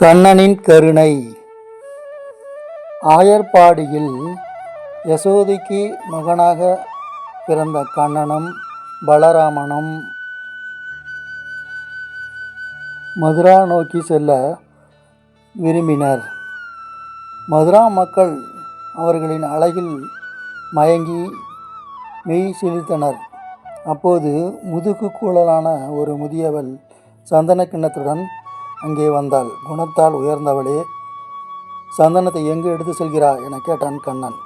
கண்ணனின் கருணை. ஆயர்பாடியில் யசோதிக்கு மகனாக பிறந்த கண்ணனும் பலராமனும் மதுரா நோக்கி செல்ல விரும்பினர். மதுரா மக்கள் அவர்களின் அழகில் மயங்கி மெய் சிலிர்த்தனர். அப்போது முதுகு கூழலான ஒரு முதியவள் சந்தன கிண்ணத்துடன் அங்கே வந்தாள். குணத்தால் உயர்ந்தவளே சந்தனத்தை எங்கு எடுத்து செல்கிறாய்? என கேட்டான் கண்ணன்.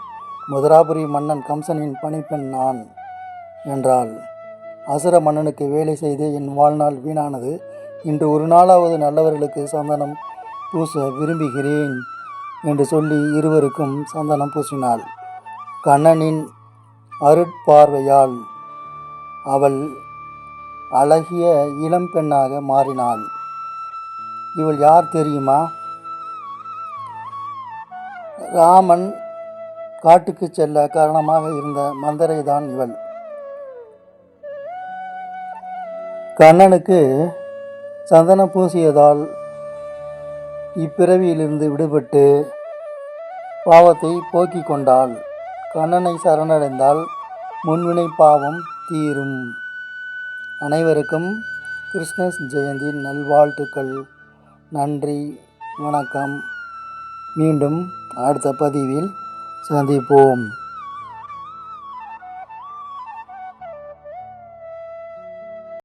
முதராபுரி மன்னன் கம்சனின் பணிப்பெண் நான் என்றாள். அசுர மன்னனுக்கு வேலை செய்து என் வாழ்நாள் வீணானது. இன்று ஒரு நாளாவது நல்லவர்களுக்கு சந்தனம் பூச விரும்புகிறேன் என்று சொல்லி இருவருக்கும் சந்தனம் பூசினாள். கண்ணனின் அருட்பார்வையால் அவள் அழகிய இளம்பெண்ணாக மாறினாள். இவள் யார் தெரியுமா? ராமன் காட்டுக்கு செல்ல காரணமாக இருந்த மந்தரை தான் இவள். கண்ணனுக்கு சந்தனம் பூசியதால் இப்பிறவியிலிருந்து விடுபட்டு பாவத்தை போக்கிக் கொண்டாள். கண்ணனை சரணடைந்தால் முன்வினை பாவம் தீரும். அனைவருக்கும் கிருஷ்ண ஜெயந்தி நல்வாழ்த்துக்கள். நன்றி வணக்கம். மீண்டும் அடுத்த பதிவில் சந்திப்போம்.